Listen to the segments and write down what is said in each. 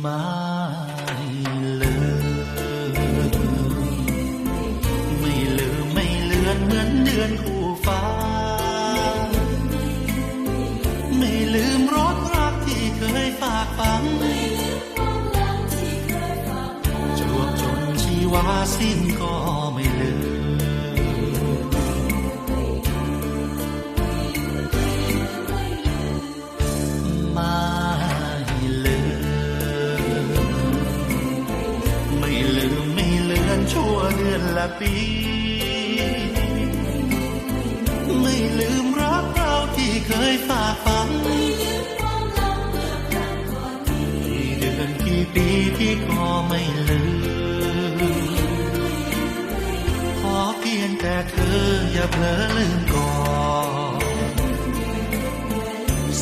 ไม่ลืมไม่ลืมไม่เลือนเหมือนเดือนคู่ฟ้า ไม่ลืมรสรักที่เคยฝากฝังจวบจนชีวาสิ้นก็ไม่ลืม ชั่วเดือนละปี ไม่ลืมรักเราที่เคยฝากฝังกี่เดือนกี่ปีพี่ก็ไม่ลืม ขอเพียงแต่เธออย่าเผลอลืมก่อน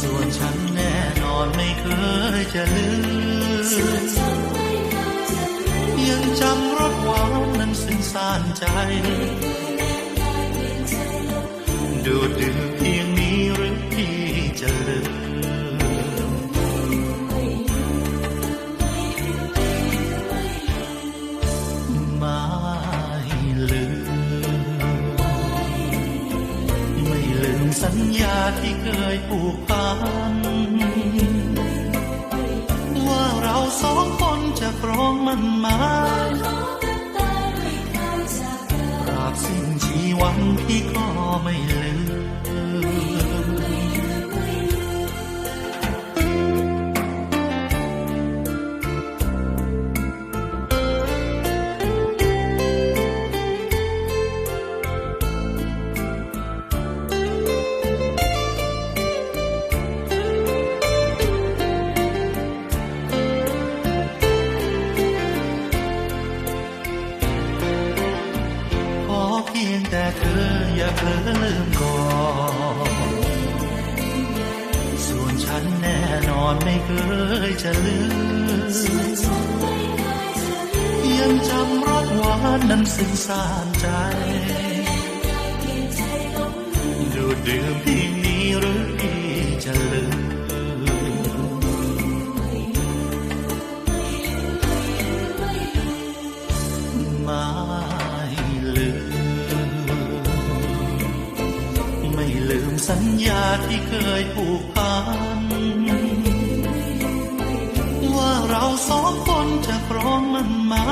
ส่วนฉันแน่นอนไม่เคยจะลืมยังจำ ใจดูดดื่มเพียงนี้หรือพี่จะลืมไม่ลืมไม่ลืมสัญญาที่เคยผูกพันว่าเราสองคนจะครองมันมา หวังที่ก็ไม่ เธออย่าเผลอลืมก่อนส่วนฉันแน่นอนไม่เคยจะลืมยังจำรสหวานนั้นซึ้งซานใจดูดดื่มพี สัญญาที่เคยผูกพัน ว่าเราสองคนจะครองมันมา